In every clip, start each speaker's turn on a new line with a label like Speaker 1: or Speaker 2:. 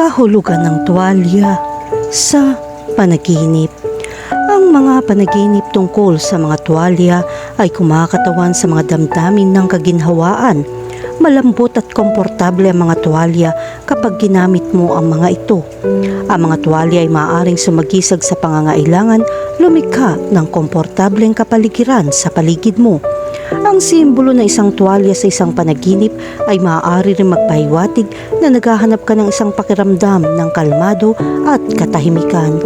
Speaker 1: kahulugan ng tuwalya sa panaginip. Ang mga panaginip tungkol sa mga tuwalya ay kumakatawan sa mga damdamin ng kaginhawaan. Malambot at komportable ang mga tuwalya kapag ginamit mo ang mga ito. Ang mga tuwalya ay maaaring sumagisag sa pangangailangan lumikha ng komportableng kapaligiran sa paligid mo. Ang simbolo ng isang tuwalya sa isang panaginip ay maaari rin magpahiwatig na naghahanap ka ng isang pakiramdam ng kalmado at katahimikan.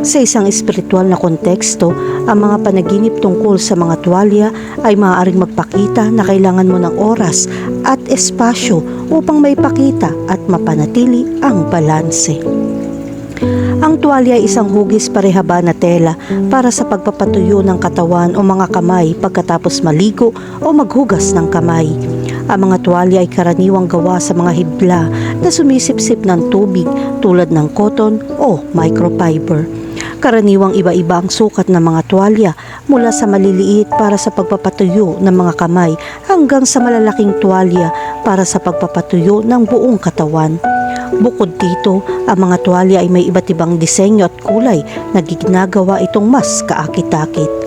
Speaker 1: Sa isang espiritual na konteksto, ang mga panaginip tungkol sa mga tuwalya ay maaaring magpakita na kailangan mo ng oras at espasyo upang maipakita at mapanatili ang balanse. Ang tuwalya ay isang hugis parehaba na tela para sa pagpapatuyo ng katawan o mga kamay pagkatapos maligo o maghugas ng kamay. Ang mga tuwalya ay karaniwang gawa sa mga hibla na sumisipsip ng tubig tulad ng cotton o microfiber. Karaniwang iba-iba ang sukat ng mga tuwalya mula sa maliliit para sa pagpapatuyo ng mga kamay hanggang sa malalaking tuwalya para sa pagpapatuyo ng buong katawan. Bukod dito, ang mga tuwalya ay may iba't ibang disenyo at kulay na ginagawa itong mas kaakit-akit.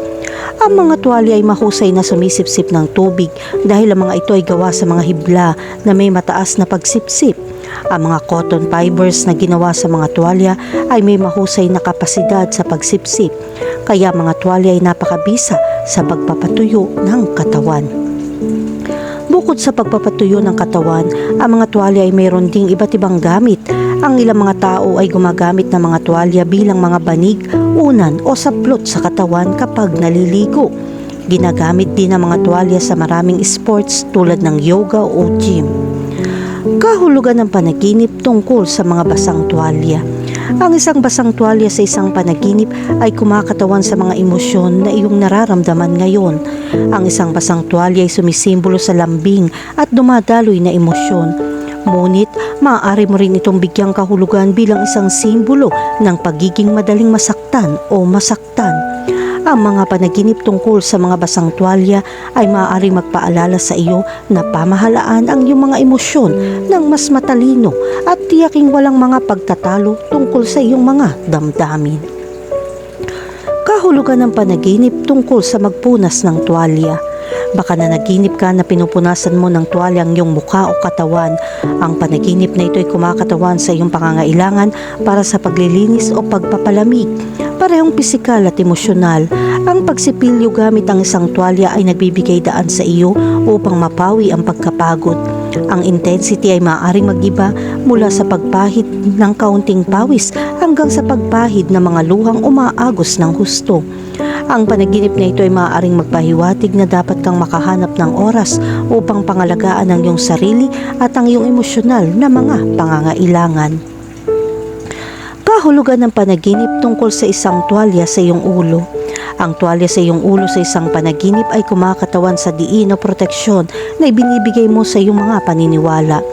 Speaker 1: Ang mga tuwalya ay mahusay na sumisipsip ng tubig dahil ang mga ito ay gawa sa mga hibla na may mataas na pagsipsip. Ang mga cotton fibers na ginawa sa mga tuwalya ay may mahusay na kapasidad sa pagsipsip, kaya mga tuwalya ay napakabisa sa pagpapatuyo ng katawan. Bukod sa pagpapatuyo ng katawan, ang mga tuwalya ay mayroon ding iba't ibang gamit. Ang ilang mga tao ay gumagamit ng mga tuwalya bilang mga banig, unan o saplot sa katawan kapag naliligo. Ginagamit din ang mga tuwalya sa maraming sports tulad ng yoga o gym. Kahulugan ng panaginip tungkol sa mga basang tuwalya. Ang isang basang tuwalya sa isang panaginip ay kumakatawan sa mga emosyon na iyong nararamdaman ngayon. Ang isang basang tuwalya ay sumisimbolo sa lambing at dumadaloy na emosyon. Ngunit, maaari mo rin itong bigyang kahulugan bilang isang simbolo ng pagiging madaling masaktan o masaktan. Ang mga panaginip tungkol sa mga basang tuwalya ay maaaring magpaalala sa iyo na pamahalaan ang iyong mga emosyon ng mas matalino at tiyaking walang mga pagtatalo tungkol sa iyong mga damdamin. Kahulugan ng panaginip tungkol sa magpunas ng tuwalya. Baka na naginip ka na pinupunasan mo ng tuwalya ang iyong mukha o katawan. Ang panaginip na ito ay kumakatawan sa iyong pangangailangan para sa paglilinis o pagpapalamig. Parehong pisikal at emosyonal, ang pagsipilyo gamit ang isang tuwalya ay nagbibigay daan sa iyo upang mapawi ang pagkapagod. Ang intensity ay maaaring magiba mula sa pagpahid ng kaunting pawis hanggang sa pagpahid ng mga luhang umaagos ng husto. Ang panaginip na ito ay maaaring magpahiwatig na dapat kang makahanap ng oras upang pangalagaan ang iyong sarili at ang iyong emosyonal na mga pangangailangan. Kahulugan ng panaginip tungkol sa isang tuwalya sa iyong ulo. Ang tuwalya sa iyong ulo sa isang panaginip ay kumakatawan sa diin o proteksyon na ibinibigay mo sa iyong mga paniniwala.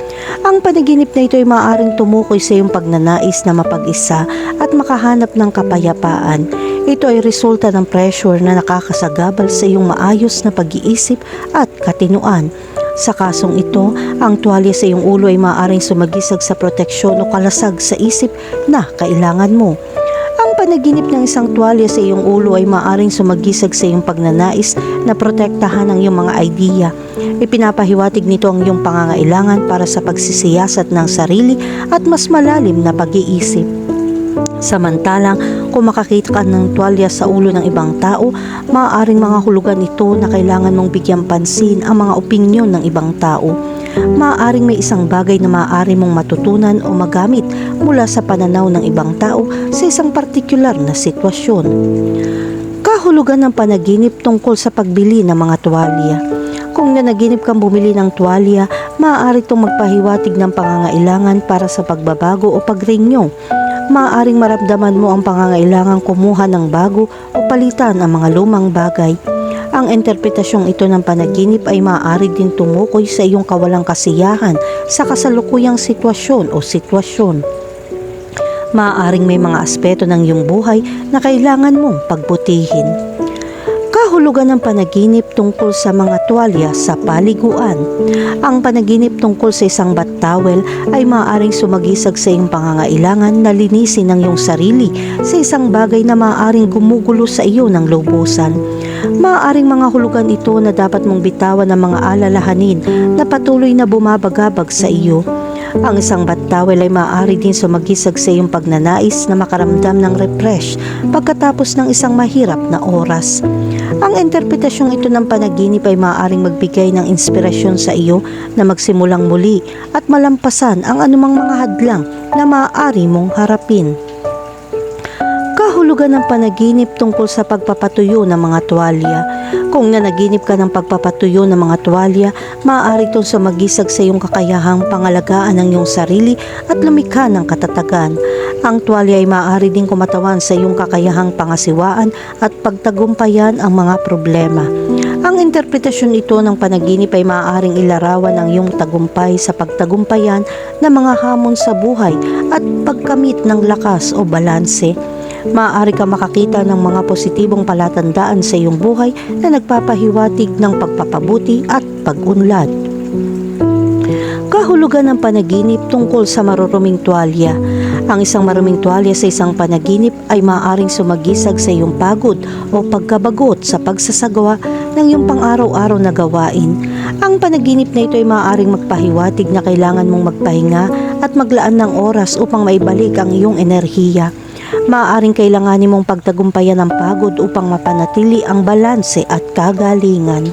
Speaker 1: Ang panaginip na ito ay maaaring tumukoy sa iyong pagnanais na mapag-isa at makahanap ng kapayapaan. Ito ay resulta ng pressure na nakakasagabal sa iyong maayos na pag-iisip at katinuan. Sa kasong ito, ang tuwalya sa iyong ulo ay maaaring sumagisag sa proteksyon o kalasag sa isip na kailangan mo. Ang panaginip ng isang tuwalya sa iyong ulo ay maaaring sumagisag sa iyong pagnanais na protektahan ang iyong mga idea. Ipinapahiwatig nito ang iyong pangangailangan para sa pagsisiyasat ng sarili at mas malalim na pag-iisip. Samantalang, kung makakita ka ng tuwalya sa ulo ng ibang tao, maaaring mga hulugan ito na kailangan mong bigyan pansin ang mga opinyon ng ibang tao. Maaaring may isang bagay na maaari mong matutunan o magamit mula sa pananaw ng ibang tao sa isang partikular na sitwasyon. Kahulugan ng panaginip tungkol sa pagbili ng mga tuwalya. Kung nanaginip kang bumili ng tuwalya, maaari itong magpahiwatig ng pangangailangan para sa pagbabago o pagrenew maaaring maramdaman mo ang pangangailangang kumuha ng bago o palitan ang mga lumang bagay. Ang interpretasyong ito ng panaginip ay maaari din tumukoy sa iyong kawalang kasiyahan sa kasalukuyang sitwasyon o sitwasyon. Maaaring may mga aspeto ng iyong buhay na kailangan mong pagbutihin. Kahulugan ng panaginip tungkol sa mga tuwalya sa paliguan. Ang panaginip tungkol sa isang bat towel ay maaaring sumagisag sa iyong pangangailangan na linisin ang iyong sarili sa isang bagay na maaaring gumugulo sa iyo ng lubusan. Maaaring mga hulugan ito na dapat mong bitawan ng mga alalahanin na patuloy na bumabagabag sa iyo. Ang isang bat towel ay maaari din sumagisag sa iyong pagnanais na makaramdam ng refresh pagkatapos ng isang mahirap na oras. Ang interpretasyong ito ng panaginip ay maaaring magbigay ng inspirasyon sa iyo na magsimulang muli at malampasan ang anumang mga hadlang na maaari mong harapin. Kahulugan ng panaginip tungkol sa pagpapatuyo ng mga tuwalya. Kung nanaginip ka ng pagpapatuyo ng mga tuwalya, maaari itong sumagisag sa iyong kakayahang pangalagaan ng iyong sarili at lumikha ng katatagan. Ang tuwalya ay maaari din kumatawan sa iyong kakayahang pangasiwaan at pagtagumpayan ang mga problema. Ang interpretasyon ito ng panaginip ay maaaring ilarawan ang iyong tagumpay sa pagtagumpayan ng mga hamon sa buhay at pagkamit ng lakas o balanse. Maaari ka makakita ng mga positibong palatandaan sa iyong buhay na nagpapahiwatig ng pagpapabuti at pag-unlad. Kahulugan ng panaginip tungkol sa maruruming tuwalya. Ang isang maruming tuwalya sa isang panaginip ay maaaring sumagisag sa iyong pagod o pagkabagot sa pagsasagawa ng iyong pang-araw-araw na gawain. Ang panaginip na ito ay maaaring magpahiwatig na kailangan mong magpahinga at maglaan ng oras upang maibalik ang iyong enerhiya. Maaaring kailanganin mong pagtagumpayan ng pagod upang mapanatili ang balanse at kagalingan.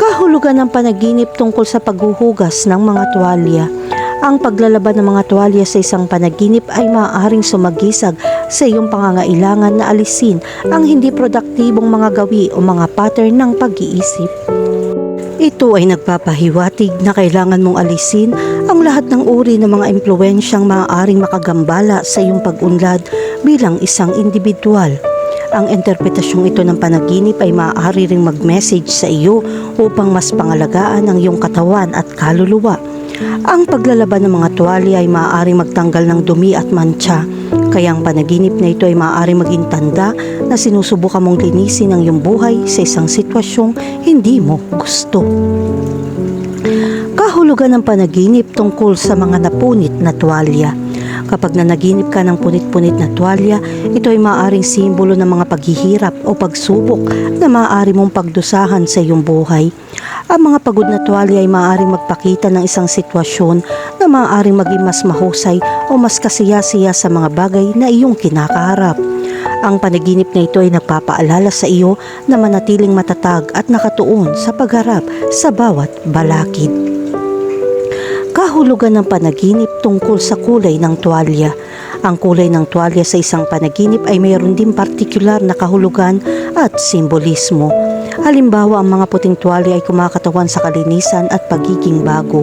Speaker 1: Kahulugan ng panaginip tungkol sa paghuhugas ng mga tuwalya. Ang paglalaban ng mga tuwalya sa isang panaginip ay maaaring sumagisag sa iyong pangangailangan na alisin ang hindi produktibong mga gawi o mga pattern ng pag-iisip. Ito ay nagpapahiwatig na kailangan mong alisin lahat ng uri ng mga impluensyang maaaring makagambala sa iyong pag-unlad bilang isang individual. Ang interpretasyong ito ng panaginip ay maaari ring mag-message sa iyo upang mas pangalagaan ang iyong katawan at kaluluwa. Ang paglalaban ng mga tuwalya ay maaaring magtanggal ng dumi at mantsa, kaya ang panaginip na ito ay maaaring maging tanda na sinusubukan mong linisin ang iyong buhay sa isang sitwasyong hindi mo gusto. Kahulugan ng panaginip tungkol sa mga napunit na tuwalya. Kapag nanaginip ka ng punit-punit na tuwalya, ito ay maaaring simbolo ng mga paghihirap o pagsubok na maaari mong pagdusahan sa iyong buhay. Ang mga pagod na tuwalya ay maaaring magpakita ng isang sitwasyon na maaaring maging mas mahusay o mas kasiyasiya sa mga bagay na iyong kinakaharap. Ang panaginip na ito ay nagpapaalala sa iyo na manatiling matatag at nakatuon sa pagharap sa bawat balakid. Kahulugan ng panaginip tungkol sa kulay ng tuwalya. Ang kulay ng tuwalya sa isang panaginip ay mayroon din partikular na kahulugan at simbolismo. Halimbawa, ang mga puting tuwalya ay kumakatawan sa kalinisan at pagiging bago.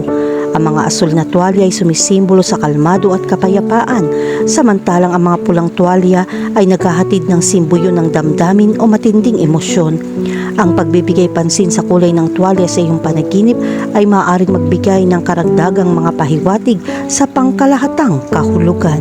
Speaker 1: Ang mga asul na tuwalya ay sumisimbolo sa kalmado at kapayapaan, samantalang ang mga pulang tuwalya ay naghahatid ng simboyo ng damdamin o matinding emosyon. Ang pagbibigay pansin sa kulay ng tuwalya sa iyong panaginip ay maaaring magbigay ng karagdagang mga pahiwatig sa pangkalahatang kahulugan.